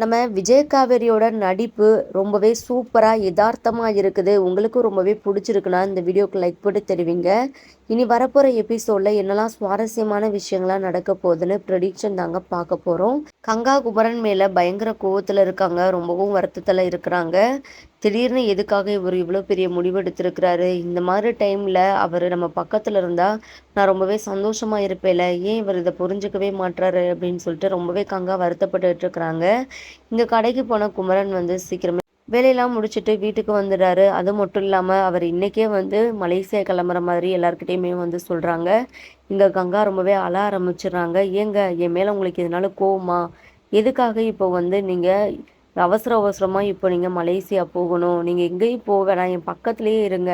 நம்ம விஜய் காவேரியோட நடிப்பு ரொம்பவே சூப்பராக யதார்த்தமாக இருக்குது. உங்களுக்கும் ரொம்பவே பிடிச்சிருக்குன்னா இந்த வீடியோக்கு லைக் போட்டு தெரிவிங்க. இனி வரப்போகிற எபிசோடில் என்னெல்லாம் சுவாரஸ்யமான விஷயங்கள்லாம் நடக்க போகுதுன்னு ப்ரெடிக்ஷன் தாங்க பார்க்க போகிறோம் கங்கா குமரன் மேலே பயங்கர கோவத்தில் இருக்காங்க. ரொம்பவும் வருத்தத்தில் இருக்கிறாங்க. திடீர்னு எதுக்காக இவர் இவ்வளோ பெரிய முடிவு எடுத்திருக்கிறாரு இந்த மாதிரி டைமில் அவர் நம்ம பக்கத்தில் இருந்தால் நான் ரொம்பவே சந்தோஷமாக இருப்பேல ஏன் இவர் இதை புரிஞ்சுக்கவே மாட்டுறாரு அப்படின்னு சொல்லிட்டு ரொம்பவே கங்கா வருத்தப்பட்டு இருக்கிறாங்க. இங்கே கடைக்கு போன குமரன் வந்து சீக்கிரமே வேலையெல்லாம் முடிச்சுட்டு வீட்டுக்கு வந்துடுறாரு. அது மட்டும் இல்லாமல் அவர் இன்றைக்கே வந்து மலேசியா கிளம்புற மாதிரி எல்லாருக்கிட்டேயுமே வந்து சொல்கிறாங்க இங்கே கங்கா ரொம்பவே அழ ஆரம்பிச்சிடுறாங்க. ஏங்க என் மேலே உங்களுக்கு இதனால கோவமா? எதுக்காக இப்போ வந்து நீங்கள் அவசர அவசரமாக இப்போ நீங்கள் மலேசியா போகணும். நீங்கள் எங்கேயும் போக வேணாம். என் பக்கத்துலேயே இருங்க.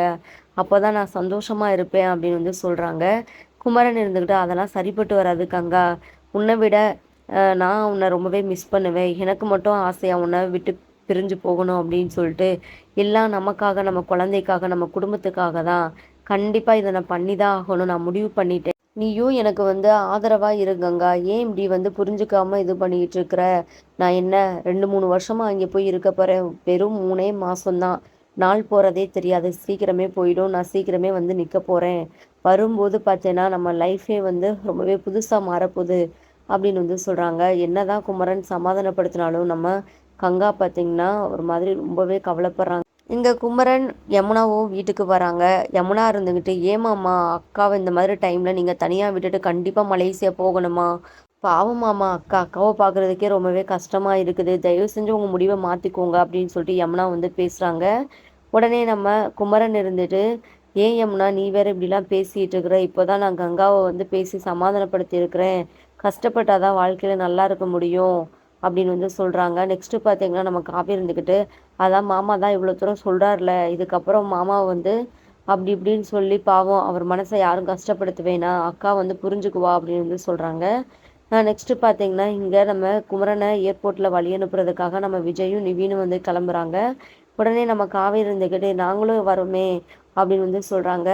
அப்போ தான் நான் சந்தோஷமாக இருப்பேன் அப்படின்னு வந்து சொல்கிறாங்க குமரன் இருந்துக்கிட்டு அதெல்லாம் சரிப்பட்டு வராது கங்கா. உன்னை விட நான் உன்னை ரொம்பவே மிஸ் பண்ணுவேன். எனக்கு மட்டும் ஆசையாக உன்னை விட்டு பிரிஞ்சு போகணும் அப்படின்னு சொல்லிட்டு எல்லாம் நமக்காக நம்ம குழந்தைக்காக நம்ம குடும்பத்துக்காக தான். கண்டிப்பாக இதை நான் பண்ணி தான் ஆகணும். நான் முடிவு பண்ணிட்டேன். நீயும் எனக்கு வந்து ஆதரவாக இருங்கங்கா ஏன் இப்படி வந்து புரிஞ்சுக்காம இது பண்ணிக்கிட்டு இருக்கிற? நான் என்ன ரெண்டு மூணு வருஷமாக அங்கே போய் இருக்க போகிறேன் வெறும் மூணே மாதம்தான் நாள் போகிறதே தெரியாது. சீக்கிரமே போயிடும். நான் சீக்கிரமே வந்து நிற்க போகிறேன் வரும்போது பார்த்தேன்னா நம்ம லைஃபே வந்து ரொம்பவே புதுசாக மாறப்போகுது அப்படின்னு வந்து சொல்கிறாங்க என்னதான் குமரன் சமாதானப்படுத்தினாலும் நம்ம கங்கா பார்த்திங்கன்னா ஒரு மாதிரி ரொம்பவே கவலைப்படுறாங்க. இங்கே குமரன் யமுனாவும் வீட்டுக்கு வராங்க. யமுனா இருந்துக்கிட்டு ஏமாம்மா அக்காவை இந்த மாதிரி டைமில் நீங்கள் தனியாக விட்டுட்டு கண்டிப்பாக மலேசியா போகணுமா? பாவமாமா அக்கா அக்காவை பார்க்குறதுக்கே ரொம்பவே கஷ்டமாக இருக்குது. தயவு செஞ்சு உங்கள் முடிவை மாற்றிக்கோங்க அப்படின்னு சொல்லிட்டு யமுனா வந்து பேசுகிறாங்க உடனே நம்ம குமரன் இருந்துட்டு ஏன் யமுனா நீ வேற இப்படிலாம் பேசிகிட்டு இருக்கிற? இப்போ தான் நான் கங்காவை வந்து பேசி சமாதானப்படுத்தியிருக்கிறேன் கஷ்டப்பட்டாதான் வாழ்க்கையில் நல்லா இருக்க முடியும். அப்படின்னு வந்து சொல்கிறாங்க நெக்ஸ்ட்டு பார்த்தீங்கன்னா நம்ம காப்பி இருந்துக்கிட்டு அதான் மாமா தான் இவ்வளோ தூரம் சொல்கிறார்ல இதுக்கப்புறம் மாமா வந்து அப்படி இப்படின்னு சொல்லி பாவம் அவர் மனசை யாரும் கஷ்டப்படுத்த வேணாம் அக்கா வந்து புரிஞ்சுக்குவா அப்படின்னு வந்து சொல்கிறாங்க நெக்ஸ்ட்டு பார்த்தீங்கன்னா இங்கே நம்ம குமரனை ஏர்போர்ட்டில் வழி அனுப்புறதுக்காக நம்ம விஜயும் நிவீனும் வந்து கிளம்புறாங்க. உடனே நம்ம காவேரி இருந்துக்கிட்டு நாங்களும் வரோமே அப்படின்னு வந்து சொல்கிறாங்க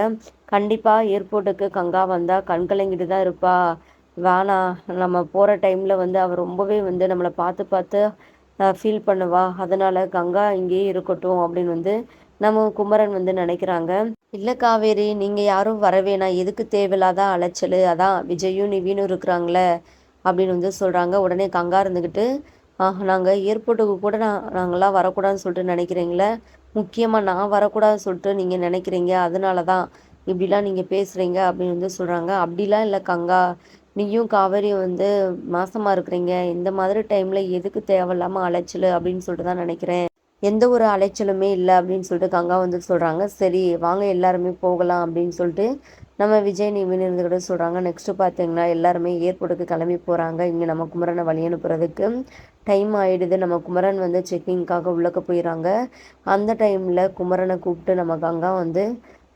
கண்டிப்பாக ஏர்போர்ட்டுக்கு கங்கா வந்தால் கண்கலங்கிட்டு தான் இருப்பா. வேணா நம்ம போகிற டைமில் வந்து அவள் ரொம்பவே வந்து நம்மளை பார்த்து பார்த்து ஃபீல் பண்ணுவா. அதனால் கங்கா இங்கேயே இருக்கட்டும் அப்படின்னு வந்து நம்ம குமரன் வந்து நினைக்கிறாங்க. இல்லை காவேரி நீங்கள் யாரும் வரவேணா எதுக்கு தேவையில்லாத அலைச்சல்? அதான் விஜயும் நிவீனும் இருக்கிறாங்களே அப்படின்னு வந்து சொல்கிறாங்க உடனே கங்கா இருந்துக்கிட்டு நாங்கள் ஏர்போர்ட்டுக்கு கூட நான் நாங்களாம் வரக்கூடாதுன்னு சொல்லிட்டு நினைக்கிறீங்களே. முக்கியமாக நான் வரக்கூடாதுன்னு சொல்லிட்டு நீங்கள் நினைக்கிறீங்க. அதனால தான் இப்படிலாம் நீங்கள் பேசுகிறீங்க அப்படின்னு வந்து சொல்கிறாங்க அப்படிலாம் இல்லை கங்கா. நீயும் காவேரியும் வந்து மாசமாக இருக்கிறீங்க. இந்த மாதிரி டைமில் எதுக்கு தேவையில்லாமல் அலைச்சல் அப்படின்னு சொல்லிட்டு தான் நினைக்கிறேன். எந்த ஒரு அலைச்சலுமே இல்லை அப்படின்னு சொல்லிட்டு கங்கா வந்து சொல்கிறாங்க சரி வாங்க எல்லாருமே போகலாம் அப்படின்னு சொல்லிட்டு நம்ம விஜய் நிவின் இருந்துக்கிட்ட சொல்கிறாங்க நெக்ஸ்ட்டு பார்த்தீங்கன்னா எல்லாருமே ஏர்போர்ட்டுக்கு கிளம்பி போகிறாங்க இங்கே நம்ம குமரனை வழி அனுப்புறதுக்கு. டைம் ஆகிடுது நம்ம குமரன் வந்து செக்கிங்க்காக உள்ளக்க போயிடறாங்க அந்த டைமில் குமரனை கூப்பிட்டு நம்ம கங்கா வந்து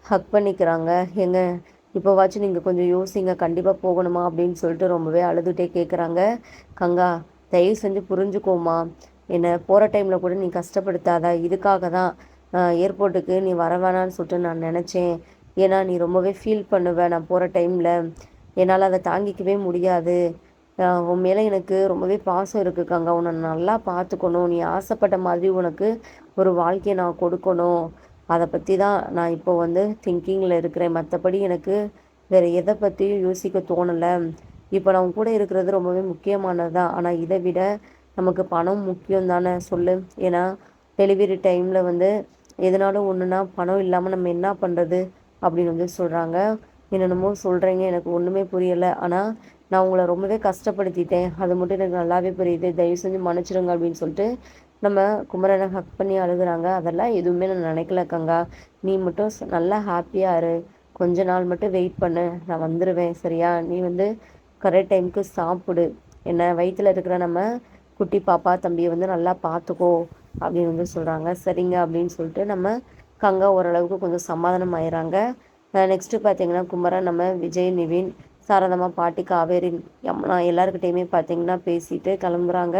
ஹக் பண்ணிக்கிறாங்க. எங்கள் இப்போவாச்சும் நீங்கள் கொஞ்சம் யோசிங்க கண்டிப்பாக போகணுமா அப்படின்னு சொல்லிட்டு ரொம்பவே அழுதுகிட்டே கேட்குறாங்க கங்கா தயவு செஞ்சு புரிஞ்சுக்கோமா என்னை போகிற டைமில் கூட நீ கஷ்டப்படுத்தாத. இதுக்காக தான் ஏர்போர்ட்டுக்கு நீ வர வேணான்னு சொல்லிட்டு நான் நினச்சேன். ஏன்னா நீ ரொம்பவே ஃபீல் பண்ணுவேன் நான் போகிற டைமில் என்னால் அதை தாங்கிக்கவே முடியாது. உன் மேலே எனக்கு ரொம்பவே பாசம் இருக்குது கங்கா. உன்னை நல்லா பார்த்துக்கணும். நீ ஆசைப்பட்ட மாதிரி உனக்கு ஒரு வாழ்க்கையை நான் கொடுக்கணும். அதை பற்றி தான் நான் இப்போ வந்து திங்கிங்கில் இருக்கிறேன். மற்றபடி எனக்கு வேறு எதை பற்றியும் யோசிக்க தோணலை. இப்போ நான் கூட இருக்கிறது ரொம்பவே முக்கியமானது? தான் ஆனால் இதை விட நமக்கு பணம் முக்கியம் தானே? சொல்லு. ஏன்னா டெலிவரி டைமில் வந்து எதனாலும் ஒன்றுனா பணம் இல்லாமல் நம்ம என்ன பண்ணுறது அப்படின்னு வந்து சொல்கிறாங்க என்னென்னமோ சொல்கிறீங்க எனக்கு ஒன்றுமே புரியலை. ஆனால் நான் உங்களை ரொம்பவே கஷ்டப்படுத்திட்டேன். அது மட்டும் எனக்கு நல்லாவே புரியுது. தயவு செஞ்சு மன்னிச்சிடுங்க அப்படின்னு சொல்லிட்டு நம்ம குமரனை ஹக் பண்ணி அழுகுறாங்க. அதெல்லாம் எதுவுமே நான் நினைக்கல கங்கா. நீ மட்டும் நல்லா ஹாப்பியாக இரு. கொஞ்ச நாள் மட்டும் வெயிட் பண்ணு. நான் வந்துடுவேன் சரியா? நீ வந்து கரெக்ட் டைமுக்கு சாப்பிடு. என்ன வயிற்றில் இருக்கிற நம்ம குட்டி பாப்பா தம்பியை வந்து நல்லா பார்த்துக்கோ அப்படின்னு வந்து சொல்கிறாங்க சரிங்க அப்படின்னு சொல்லிட்டு நம்ம கங்கா ஓரளவுக்கு கொஞ்சம் சமாதானம் ஆயிடுறாங்க நெக்ஸ்ட்டு பார்த்தீங்கன்னா குமரன் நம்ம விஜய் நிவின் சாரதம்மா பாட்டி காவேரி யமுனா எல்லாருக்கிட்டையுமே பார்த்தீங்கன்னா பேசிட்டு கிளம்புறாங்க.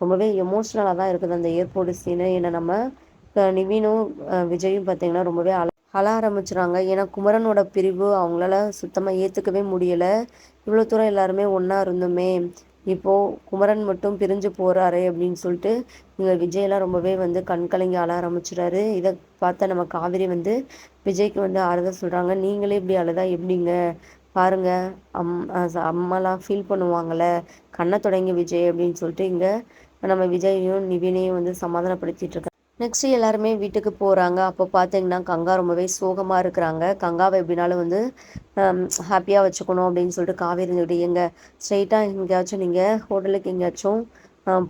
ரொம்பவே எமோஷ்னலாக தான் இருக்குது அந்த ஏர்போர்ட் சீனு ஏன்னா நம்ம நிவீனும் விஜயும் பார்த்தீங்கன்னா ரொம்பவே அழ அழ ஆரம்பிச்சுறாங்க. ஏன்னா குமரனோட பிரிவு அவங்களால சுத்தமாக ஏற்றுக்கவே முடியலை. இவ்வளோ தூரம் எல்லாருமே ஒன்றா இருந்தோமே. இப்போது குமரன் மட்டும் பிரிஞ்சு போகிறாரு அப்படின்னு சொல்லிட்டு இங்கே விஜயெல்லாம் ரொம்பவே வந்து கண் கலங்கி அழ ஆரம்பிச்சுறாரு. இதை பார்த்தா நம்ம காவிரி வந்து விஜய்க்கு வந்து அழுத சொல்கிறாங்க நீங்களே இப்படி அழுதா எப்படிங்க? பாருங்க. அம் அம்மாலாம் ஃபீல் பண்ணுவாங்கள்ல கண்ணை தொடங்கி விஜய் அப்படின்னு சொல்லிட்டு இங்கே நம்ம விஜயையும் நிவினையும் வந்து சமாதானப்படுத்திட்டு இருக்காங்க நெக்ஸ்ட் எல்லாருமே வீட்டுக்கு போகிறாங்க அப்போ பார்த்தீங்கன்னா கங்கா ரொம்பவே சோகமாக இருக்கிறாங்க. கங்காவை எப்படினாலும் வந்து ஹாப்பியாக வச்சுக்கணும் அப்படின்னு சொல்லிட்டு காவேரி இருந்துட்டு எங்கள் ஸ்ட்ரைட்டாக எங்கேயாச்சும் நீங்கள் ஹோட்டலுக்கு எங்கேயாச்சும்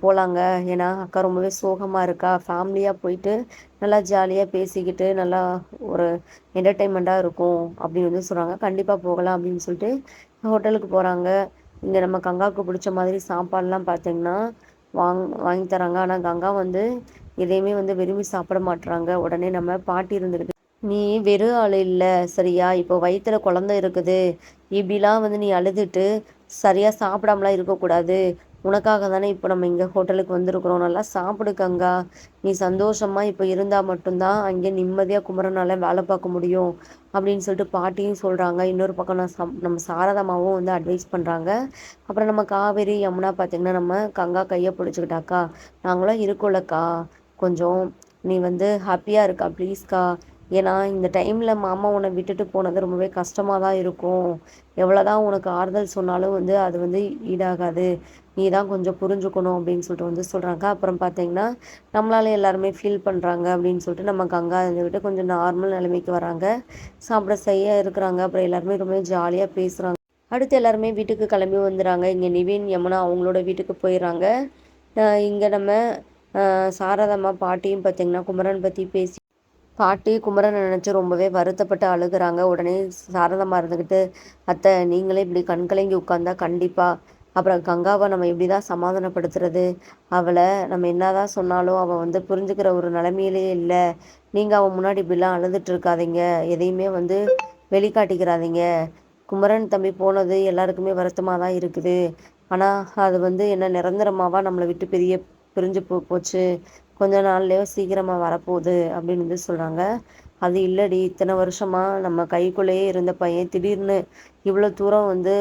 போகலாங்க ஏன்னா அக்கா ரொம்பவே சோகமாக இருக்கா. ஃபேமிலியாக போயிட்டு நல்லா ஜாலியாக பேசிக்கிட்டு நல்லா ஒரு என்டர்டெயின்மெண்ட்டாக இருக்கும் அப்படின்னு வந்து சொல்கிறாங்க கண்டிப்பாக போகலாம் அப்படின்னு சொல்லிட்டு ஹோட்டலுக்கு போகிறாங்க இங்கே நம்ம கங்காவுக்கு பிடிச்ச மாதிரி சாப்பாடுலாம் பார்த்தீங்கன்னா வாங் வாங்கி தராங்க. ஆனால் கங்கா வந்து எதையுமே வந்து விரும்பி சாப்பிட மாட்டுறாங்க உடனே நம்ம பாட்டி இருந்துக்கிட்டு நீ வெறும் ஆள் இல்லை. சரியா? இப்போ வயிற்றுல குழந்த இருக்குது. இப்படிலாம் வந்து நீ அழுதுட்டு சரியாக சாப்பிடாமலாம் இருக்கக்கூடாது. உனக்காக தானே இப்போ நம்ம இங்கே ஹோட்டலுக்கு வந்திருக்கிறோம். நல்லா சாப்பிடு கங்கா. நீ சந்தோஷமாக இப்போ இருந்தால் மட்டும்தான் அங்கே நிம்மதியாக குமரனால் வேலை பார்க்க முடியும் அப்படின்னு சொல்லிட்டு பாட்டியும் சொல்கிறாங்க இன்னொரு பக்கம் நான் சம் நம்ம சாரதாமாவும் வந்து அட்வைஸ் பண்ணுறாங்க அப்புறம் நம்ம காவேரி யமுனா பார்த்திங்கன்னா நம்ம கங்கா கையை பிடிச்சிக்கிட்டாக்கா நாங்களும் இருக்கோம்லக்கா. கொஞ்சம் நீ வந்து ஹாப்பியாக இருக்கா ப்ளீஸ்க்கா ஏன்னா இந்த டைமில் மாமா உன்னை விட்டுட்டு போனது ரொம்பவே கஷ்டமாக தான் இருக்கும். எவ்வளோ தான் உனக்கு ஆறுதல் சொன்னாலும் வந்து அது வந்து ஈடாகாது. நீ தான் கொஞ்சம் புரிஞ்சுக்கணும் அப்படின்னு சொல்லிட்டு வந்து சொல்கிறாங்க அப்புறம் பார்த்தீங்கன்னா நம்மளால எல்லாருமே ஃபீல் பண்ணுறாங்க அப்படின்னு சொல்லிட்டு நம்ம கங்கா இருந்துக்கிட்டு கொஞ்சம் நார்மல் நிலைமைக்கு வராங்க. சாப்பிட செய்ய இருக்கிறாங்க. அப்புறம் எல்லாருமே ரொம்ப ஜாலியாக பேசுகிறாங்க அடுத்து எல்லாருமே வீட்டுக்கு கிளம்பி வந்துடுறாங்க. இங்கே நிவின் யமுனா அவங்களோட வீட்டுக்கு போயிடுறாங்க. இங்கே நம்ம சாரதம்மா பாட்டியும் பார்த்திங்கன்னா குமரன் பற்றி பேசி பாட்டி குமரனை நினச்சி ரொம்பவே வருத்தப்பட்டு அழுகிறாங்க. உடனே சாரதமாக இருந்துக்கிட்டு அத்தை நீங்களே இப்படி கண்கலங்கி உட்காந்தா கண்டிப்பாக அப்புறம் கங்காவை நம்ம எப்படி தான் சமாதானப்படுத்துறது? அவளை நம்ம என்னதான் சொன்னாலும் அவள் வந்து புரிஞ்சுக்கிற ஒரு நிலமையிலே இல்லை. நீங்கள் அவன் முன்னாடி இப்படிலாம் அழுதுட்டு இருக்காதீங்க. எதையுமே வந்து வெளிக்காட்டிக்கிறாதீங்க. குமரன் தம்பி போனது எல்லாருக்குமே வருத்தமாக தான் இருக்குது. ஆனால் அது வந்து என்ன நிரந்தரமாவா நம்மளை விட்டு பெரிய பிரிஞ்சு போ போச்சு. கொஞ்ச நாள்லேயோ சீக்கிரமாக வரப்போகுது அப்படின்னு வந்து சொல்கிறாங்க அது இல்லடி இத்தனை வருஷமாக நம்ம கைக்குள்ளேயே இருந்த பையன் திடீர்னு இவ்வளோ தூரம் வந்து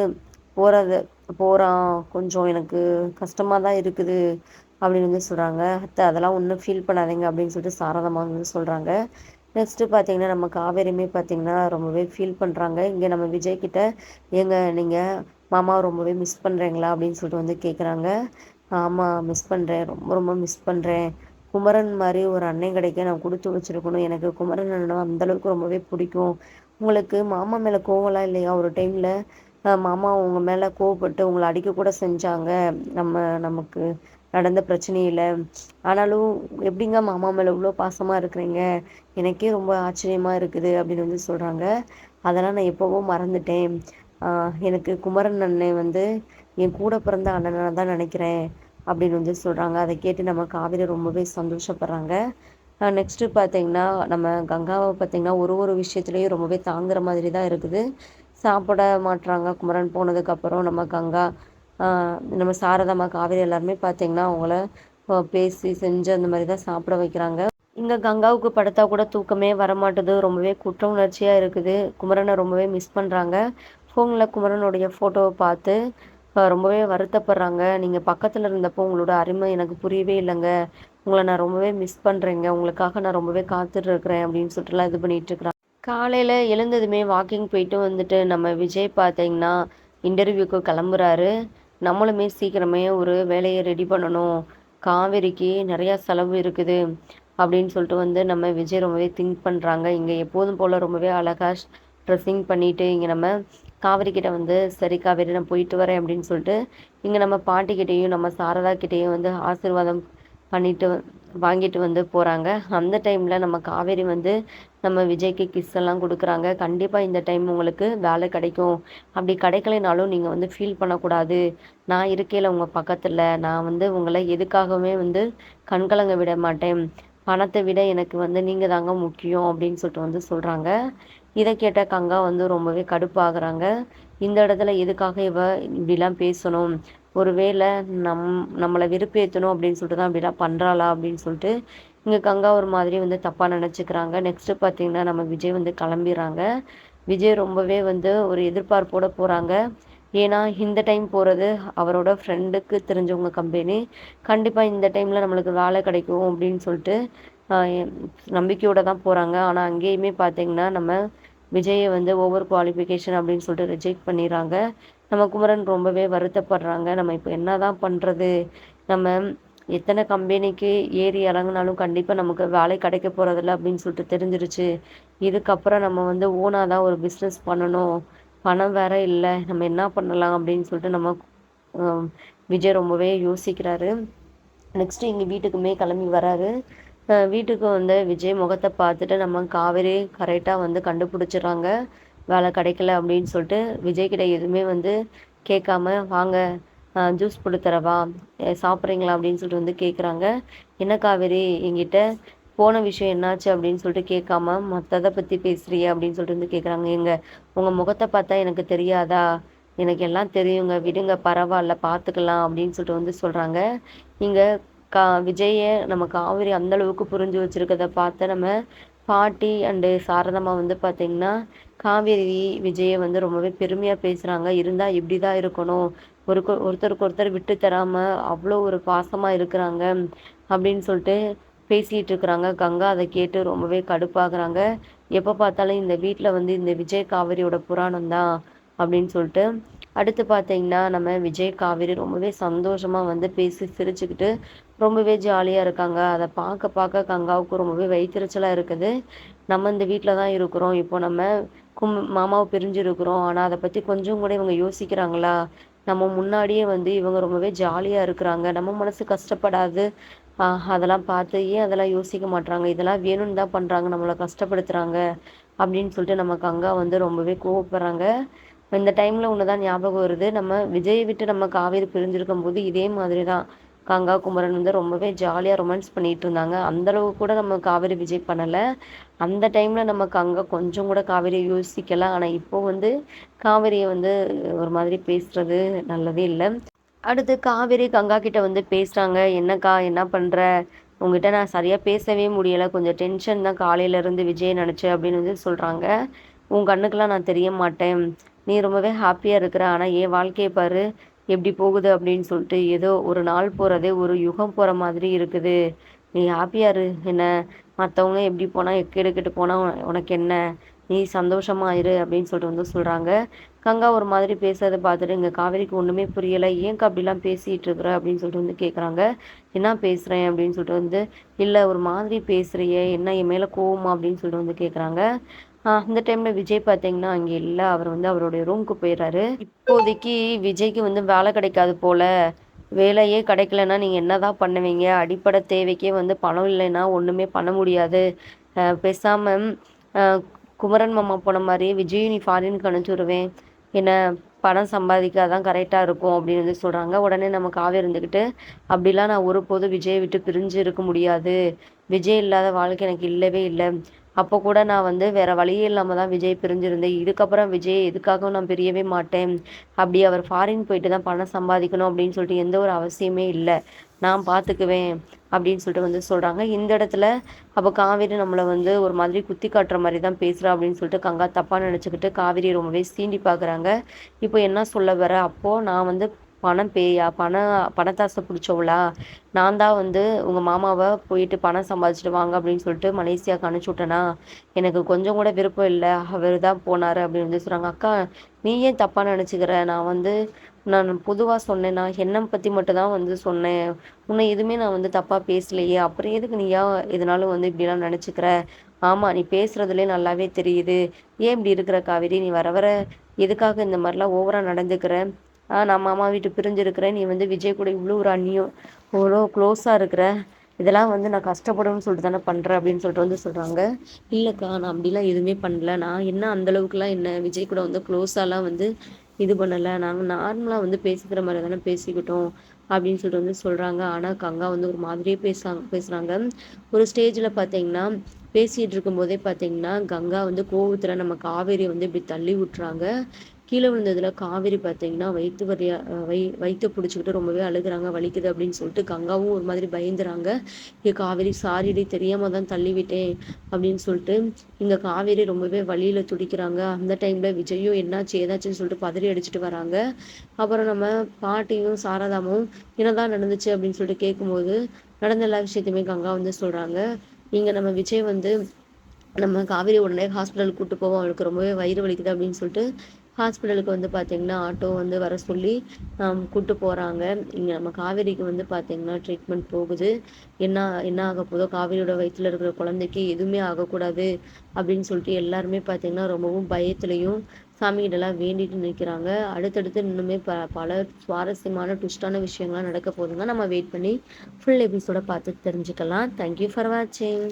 போகிறது போகிறான் கொஞ்சம் எனக்கு கஷ்டமாக தான் இருக்குது அப்படின்னு வந்து சொல்கிறாங்க அத்தை அதெல்லாம் ஒன்றும் ஃபீல் பண்ணாதீங்க அப்படின்னு சொல்லிட்டு சாரதமாக வந்து சொல்கிறாங்க நெக்ஸ்ட்டு பார்த்தீங்கன்னா நம்ம காவேரியுமே பார்த்தீங்கன்னா ரொம்பவே ஃபீல் பண்ணுறாங்க இங்கே நம்ம விஜய் கிட்ட எங்க நீங்கள் மாமா ரொம்பவே மிஸ் பண்ணுறீங்களா அப்படின்னு சொல்லிட்டு வந்து கேட்குறாங்க ஆமாம் மிஸ் பண்ணுறேன் ரொம்ப ரொம்ப மிஸ் பண்ணுறேன் குமரன் மாதிரி ஒரு அண்ணன் கிடைக்க நான் கொடுத்து வச்சுருக்கணும். எனக்கு குமரன் அண்ணனை அந்தளவுக்கு ரொம்பவே பிடிக்கும். உங்களுக்கு மாமா மேலே கோவம்லாம் இல்லையா? ஒரு டைமில் மாமா அவங்க மேலே கோவப்பட்டு உங்களை அடிக்க கூட செஞ்சாங்க. நம்ம நமக்கு நடந்த பிரச்சனையில். ஆனாலும் எப்படிங்க மாமா மேலே இவ்வளோ பாசமாக இருக்கிறீங்க? எனக்கே ரொம்ப ஆச்சரியமாக இருக்குது அப்படின்னு வந்து சொல்கிறாங்க அதெல்லாம் நான் எப்போவும் மறந்துட்டேன். எனக்கு குமரன் அண்ணன் வந்து என் கூட பிறந்த அண்ணனாக தான் நினைக்கிறேன். அப்படின்னு வந்து சொல்கிறாங்க அதை கேட்டு நம்ம காவிரி ரொம்பவே சந்தோஷப்படுறாங்க. நெக்ஸ்ட்டு பார்த்தீங்கன்னா நம்ம கங்காவை பார்த்திங்கன்னா ஒரு ஒரு விஷயத்துலேயும் ரொம்பவே தாங்குற மாதிரி தான் இருக்குது. சாப்பிட மாட்டுறாங்க குமரன் போனதுக்கப்புறம் நம்ம கங்கா நம்ம சாரதாம்மா காவிரி எல்லாருமே பார்த்திங்கன்னா அவங்கள பேசி செஞ்சு அந்த மாதிரி தான் சாப்பிட வைக்கிறாங்க. இங்கே கங்காவுக்கு படுத்தா கூட தூக்கமே வரமாட்டுது. ரொம்பவே குற்ற உணர்ச்சியாக இருக்குது. குமரனை ரொம்பவே மிஸ் பண்ணுறாங்க ஃபோனில் குமரனுடைய ஃபோட்டோவை பார்த்து ரொம்பவே வருத்தப்படுறாங்க. நீங்கள் பக்கத்தில் இருந்தப்போ உங்களோட அருமை எனக்கு புரியவே இல்லைங்க. உங்களை நான் ரொம்பவே மிஸ் பண்ணுறேங்க உங்களுக்காக நான் ரொம்பவே காத்துட்ருக்குறேன் அப்படின்னு சொல்லிட்டுலாம் இது பண்ணிகிட்ருக்குறாங்க காலையில் எழுந்ததுமே வாக்கிங் போயிட்டு வந்துட்டு நம்ம விஜய் பார்த்தீங்கன்னா இன்டர்வியூக்கு கிளம்புறாரு. நம்மளுமே சீக்கிரமே ஒரு வேலையை ரெடி பண்ணணும். காவேரிக்கு நிறையா செலவு இருக்குது அப்படின்னு சொல்லிட்டு வந்து நம்ம விஜய் ரொம்பவே திங்க் பண்ணுறாங்க இங்கே எப்போதும் போல் ரொம்பவே அழகாக ட்ரெஸ்ஸிங் பண்ணிவிட்டு இங்கே நம்ம காவிரி கிட்ட வந்து சரி காவேரி நான் போயிட்டு வரேன் அப்படின்னு சொல்லிட்டு இங்கே நம்ம பாட்டிக்கிட்டேயும் நம்ம சாரதா கிட்டேயும் வந்து ஆசீர்வாதம் பண்ணிட்டு வாங்கிட்டு வந்து போகிறாங்க அந்த டைமில் நம்ம காவேரி வந்து நம்ம விஜய்க்கு கிஸ் எல்லாம் கொடுக்குறாங்க. கண்டிப்பாக இந்த டைம் உங்களுக்கு வேலை கிடைக்கும். அப்படி கிடைக்கலைனாலும் நீங்கள் வந்து ஃபீல் பண்ணக்கூடாது. நான் இருக்கையில் உங்கள் பக்கத்தில். நான் வந்து உங்களை எதுக்காகவுமே வந்து கண்கலங்க விட மாட்டேன். பணத்தை விட எனக்கு வந்து நீங்கள் தாங்க முக்கியம் அப்படின்னு சொல்லிட்டு வந்து சொல்கிறாங்க இதை கேட்ட கங்கா வந்து ரொம்பவே கடுப்பாகிறாங்க. இந்த இடத்துல எதுக்காக இவ இப்படிலாம் பேசணும்? ஒருவேளை நம் நம்மளை விருப்பேற்றணும் அப்படின்னு சொல்லிட்டு தான் இப்படிலாம் பண்ணுறாளா அப்படின்னு சொல்லிட்டு இங்கே கங்கா ஒரு மாதிரி வந்து தப்பாக நினச்சிக்கிறாங்க. நெக்ஸ்ட்டு பார்த்தீங்கன்னா நம்ம விஜய் வந்து கிளம்பிடுறாங்க. விஜய் ரொம்பவே வந்து ஒரு எதிர்பார்ப்போட போகிறாங்க ஏன்னா இந்த டைம் போகிறது அவரோட ஃப்ரெண்டுக்கு தெரிஞ்சவங்க கம்பெனி கண்டிப்பாக இந்த டைமில் நம்மளுக்கு வேலை கிடைக்கும் அப்படின்னு சொல்லிட்டு நம்பிக்கையோடு தான் போகிறாங்க ஆனால் அங்கேயுமே பார்த்தீங்கன்னா நம்ம விஜயை வந்து ஓவர் குவாலிஃபிகேஷன் அப்படின்னு சொல்லிட்டு ரிஜெக்ட் பண்ணிடுறாங்க. நம்ம குமரன் ரொம்பவே வருத்தப்படுறாங்க. நம்ம இப்போ என்ன தான் பண்ணுறது நம்ம எத்தனை கம்பெனிக்கு ஏறி இறங்கினாலும் கண்டிப்பாக நமக்கு வேலை கிடைக்க போகிறதில்ல அப்படின்னு சொல்லிட்டு தெரிஞ்சிருச்சு. இதுக்கப்புறம் நம்ம வந்து ஓனாக தான் ஒரு பிஸ்னஸ் பண்ணணும். பணம் வேற இல்லை. நம்ம என்ன பண்ணலாம் அப்படின்னு சொல்லிட்டு நம்ம விஜய் ரொம்பவே யோசிக்கிறாரு. நெக்ஸ்ட்டு எங்கள் வீட்டுக்குமே கிளம்பி வராரு. வீட்டுக்கு வந்து விஜய் முகத்தை பார்த்துட்டு நம்ம காவேரி கரெக்டாக வந்து கண்டுபிடிச்சிடுறாங்க. வேலை கிடைக்கல அப்படின்னு சொல்லிட்டு விஜய்கிட்ட எதுவுமே வந்து கேட்காம வாங்க ஜூஸ் போட்டு தரவா? சாப்பிட்றீங்களா? அப்படின்னு சொல்லிட்டு வந்து கேட்குறாங்க. என்ன காவேரி எங்கிட்ட போன விஷயம் என்னாச்சு? அப்படின்னு சொல்லிட்டு கேட்காம மற்றதை பற்றி பேசுறிய? அப்படின்னு சொல்லிட்டு வந்து கேட்குறாங்க. எங்கள் உங்கள் முகத்தை பார்த்தா எனக்கு தெரியாதா? எனக்கு எல்லாம் தெரியுங்க. விடுங்க பரவாயில்ல பார்த்துக்கலாம். அப்படின்னு சொல்லிட்டு வந்து சொல்கிறாங்க இங்கே கா விஜயை நம்ம காவிரி அந்தளவுக்கு புரிஞ்சு வச்சுருக்கத பார்த்து நம்ம பாட்டி அண்டு சாரதம்மா வந்து பார்த்திங்கன்னா காவேரி விஜயை வந்து ரொம்பவே பெருமையாக பேசுகிறாங்க இருந்தால் இப்படி தான் இருக்கணும். ஒரு ஒருத்தருக்கு ஒருத்தர் விட்டு தராமல் அவ்வளோ ஒரு பாசமாக இருக்கிறாங்க அப்படின்னு சொல்லிட்டு பேசிகிட்டு இருக்கிறாங்க. கங்கா அதை கேட்டு ரொம்பவே கடுப்பாகிறாங்க. எப்போ பார்த்தாலும் இந்த வீட்டில் வந்து இந்த விஜய் காவிரியோட புராணம் தான் அப்படின்னு சொல்லிட்டு அடுத்து பார்த்தீங்கன்னா நம்ம விஜய் காவேரி ரொம்பவே சந்தோஷமாக வந்து பேசி சிரிச்சுக்கிட்டு ரொம்பவே ஜாலியாக இருக்காங்க. அதை பார்க்க பார்க்க கங்காவுக்கு ரொம்பவே வயிற்றுச்சலாக இருக்குது. நம்ம இந்த வீட்டில் தான் இருக்கிறோம். இப்போ நம்ம கும் மாமாவை பிரிஞ்சிருக்கிறோம் ஆனால் அதை பற்றி கொஞ்சம் கூட இவங்க யோசிக்கிறாங்களா? நம்ம முன்னாடியே வந்து இவங்க ரொம்பவே ஜாலியாக இருக்கிறாங்க. நம்ம மனசு கஷ்டப்படாது. அதெல்லாம் பார்த்து ஏன் அதெல்லாம் யோசிக்க மாட்டாங்க இதெல்லாம் வேணும்னு தான் பண்ணுறாங்க நம்மளை கஷ்டப்படுத்துகிறாங்க அப்படின்னு சொல்லிட்டு நம்ம கங்கா வந்து ரொம்பவே கோவப்படுறாங்க. இந்த டைமில் ஒன்று தான் ஞாபகம் வருது. நம்ம விஜய் விட்டு நம்ம காவேரி பிரிஞ்சிருக்கும் போது இதே மாதிரி தான். கங்கா குமரன் வந்து ரொம்பவே ஜாலியாக ரொமான்ஸ் பண்ணிகிட்டு இருந்தாங்க. அந்தளவு கூட நம்ம காவேரி விஜய் பண்ணலை. அந்த டைமில் நம்ம கங்கா கொஞ்சம் கூட காவேரியை யோசிக்கலாம் ஆனால் இப்போ வந்து காவேரியை வந்து ஒரு மாதிரி பேசுகிறது நல்லதே இல்லை. அடுத்து காவேரி கங்கா கிட்ட வந்து பேசுகிறாங்க என்னக்கா என்ன பண்ணுற உங்ககிட்ட நான் சரியாக பேசவே முடியலை. கொஞ்சம் டென்ஷன் தான் காலையிலேருந்து விஜய் நினச்சி அப்படின்னு வந்து சொல்கிறாங்க உன் கண்ணுக்கெலாம் நான் தெரிய மாட்டேன். நீ ரொம்பவே ஹாப்பியாக இருக்கிற. ஆனால் என் வாழ்க்கையை பாரு. எப்படி போகுது அப்படின்னு சொல்லிட்டு ஏதோ ஒரு நாள் போகிறதே ஒரு யுகம் போகிற மாதிரி இருக்குது. நீ ஹாப்பியாக இரு. என்ன? மற்றவங்க எப்படி போனால் எக்கெடுக்கிட்டு போனால் உனக்கு என்ன? நீ சந்தோஷமா இரு அப்படின்னு சொல்லிட்டு வந்து சொல்கிறாங்க கங்கா ஒரு மாதிரி பேசுறதை பார்த்துட்டு இங்கே காவேரிக்கு ஒன்றுமே புரியலை. ஏன்க்கா அப்படிலாம் பேசிகிட்டு இருக்கிற? அப்படின்னு சொல்லிட்டு வந்து கேட்குறாங்க என்ன பேசுகிறேன் அப்படின்னு சொல்லிட்டு வந்து இல்லை ஒரு மாதிரி பேசுகிறியே என்ன என் மேலே கோவமா? அப்படின்னு சொல்லிட்டு வந்து கேட்குறாங்க அந்த டைமில் விஜய் பார்த்தீங்கன்னா அங்கே இல்லை. அவர் வந்து அவருடைய ரூமுக்கு போயிடுறாரு இப்போதைக்கு விஜய்க்கு வந்து வேலை கிடைக்காது போல். வேலையே கிடைக்கலன்னா நீங்கள் என்ன தான் பண்ணுவீங்க? அடிப்படை தேவைக்கே வந்து பணம் இல்லைன்னா ஒன்றுமே பண்ண முடியாது. பேசாமல் குமரன் மாமா போன மாதிரி விஜய் நீ ஃபாரினுக்கு அனுப்பிச்சுடுவேன் என்ன பணம் சம்பாதிக்க தான் கரெக்டாக இருக்கும் அப்படின்னு வந்து சொல்கிறாங்க உடனே நம்ம காவே இருந்துக்கிட்டு அப்படிலாம் நான் ஒருபோதும் விஜயை விட்டு பிரிஞ்சு இருக்க முடியாது. விஜய் இல்லாத வாழ்க்கை எனக்கு இல்லவே இல்லை. அப்போ கூட நான் வந்து வேறு வழியே இல்லாமல் தான் விஜய் பிரிஞ்சிருந்தேன். இதுக்கப்புறம் விஜய் எதுக்காகவும் நான் பிரியவே மாட்டேன். அப்படி அவர் ஃபாரின் போயிட்டு தான் பணம் சம்பாதிக்கணும் அப்படின்னு சொல்லிட்டு எந்த ஒரு அவசியமே இல்லை. நான் பார்த்துக்குவேன் அப்படின்னு சொல்லிட்டு வந்து சொல்கிறாங்க இந்த இடத்துல அப்போ காவேரி நம்மளை வந்து ஒரு மாதிரி குத்தி காட்டுற மாதிரி தான் பேசுகிறா அப்படின்னு சொல்லிட்டு கங்கா தப்பாக நினச்சிக்கிட்டு காவேரி ரொம்பவே சீண்டி பார்க்குறாங்க இப்போ என்ன சொல்ல வர? அப்போது நான் வந்து பணம் பேயா பணம் பணத்தாசை பிடிச்சவளா? நான் தான் வந்து உங்கள் மாமாவை போயிட்டு பணம் சம்பாதிச்சிட்டு வாங்க அப்படின்னு சொல்லிட்டு மலேசியாவுக்கு அனுப்பிச்சி விட்டேனா? எனக்கு கொஞ்சம் கூட விருப்பம் இல்லை. அவர் தான் போனார் அப்படின்னு வந்து சொல்கிறாங்க அக்கா நீ ஏன் தப்பாக நினச்சிக்கிற? நான் வந்து நான் பொதுவாக சொன்னேன். நான் என்னை பற்றி மட்டும் தான் வந்து சொன்னேன். உன்னை எதுவுமே நான் வந்து தப்பாக பேசலையே. அப்புறம் எதுக்கு நீயா ஏன் வந்து இப்படிலாம் நினச்சிக்கிற? ஆமாம் நீ பேசுகிறதுலே நல்லாவே தெரியுது. ஏன் இப்படி இருக்கிற காவேரி? நீ வர வர எதுக்காக இந்த மாதிரிலாம் ஓவராக நடந்துக்கிற? நான் மாமா வீட்டு பிரிஞ்சிருக்கிறேன். நீ வந்து விஜய் கூட இவ்வளோ ஒரு அண்ணியும் இவ்வளோ க்ளோஸாக இருக்கிற இதெல்லாம் வந்து நான் கஷ்டப்படும்னு சொல்லிட்டு தானே பண்ணுறேன் அப்படின்னு சொல்லிட்டு வந்து சொல்கிறாங்க இல்லைக்கா நான் அப்படிலாம் எதுவுமே பண்ணல. நான் என்ன அந்தளவுக்குலாம் என்ன விஜய் கூட வந்து க்ளோஸாலாம் வந்து இது பண்ணலை. நாங்கள் நார்மலாக வந்து பேசிக்கிற மாதிரி தானே பேசிக்கிட்டோம் அப்படின்னு சொல்லிட்டு வந்து சொல்கிறாங்க ஆனால் கங்கா வந்து ஒரு மாதிரியே பேசுகிறாங்க பேசுகிறாங்க ஒரு ஸ்டேஜில் பார்த்தீங்கன்னா பேசிகிட்டு இருக்கும்போதே பார்த்தீங்கன்னா கங்கா வந்து கோவத்தில் நம்ம காவேரி வந்து இப்படி தள்ளி விட்டுறாங்க. கீழே விழுந்ததுல காவேரி பார்த்தீங்கன்னா வயிற்று வரியா வை வயிற்று பிடிச்சிக்கிட்டு ரொம்பவே அழுகுறாங்க வலிக்குது அப்படின்னு சொல்லிட்டு கங்காவும் ஒரு மாதிரி பயந்துறாங்க. இங்கே காவேரி சாரிடி தெரியாமல் தான் தள்ளிவிட்டேன் அப்படின்னு சொல்லிட்டு இங்கே காவேரி ரொம்பவே வழியில் துடிக்கிறாங்க. அந்த டைமில் விஜயும் என்னாச்சு ஏதாச்சுன்னு சொல்லிட்டு பதறி அடிச்சுட்டு வராங்க. அப்புறம் நம்ம பாட்டியும் சாரதாமும் என்னதான் நடந்துச்சு அப்படின்னு சொல்லிட்டு கேட்கும்போது நடந்த எல்லா விஷயத்தையுமே கங்கா வந்து சொல்கிறாங்க இங்கே நம்ம விஜய் வந்து நம்ம காவேரி உடனே ஹாஸ்பிட்டலுக்கு கூப்பிட்டு போவோம் அவளுக்கு ரொம்பவே வயிறு வலிக்குது அப்படின்னு சொல்லிட்டு ஹாஸ்பிட்டலுக்கு வந்து பார்த்திங்கன்னா ஆட்டோ வந்து வர சொல்லி கூப்பிட்டு போகிறாங்க இங்கே நம்ம காவேரிக்கு வந்து பார்த்திங்கன்னா ட்ரீட்மெண்ட் போகுது. என்ன என்ன ஆக போதோ காவேரியோட வயிற்றில் இருக்கிற குழந்தைக்கு எதுவுமே ஆகக்கூடாது அப்படின்னு சொல்லிட்டு எல்லாருமே பார்த்திங்கன்னா ரொம்பவும் பயத்துலையும் சாமிகிட்டலாம் வேண்டிட்டு நிற்கிறாங்க அடுத்தடுத்து இன்னுமே ப பல சுவாரஸ்யமான ட்விஸ்டான விஷயங்கள்லாம் நடக்க போதுங்க நம்ம வெயிட் பண்ணி ஃபுல் எபிசோட பார்த்து தெரிஞ்சுக்கலாம். தேங்க்யூ ஃபார் வாட்சிங்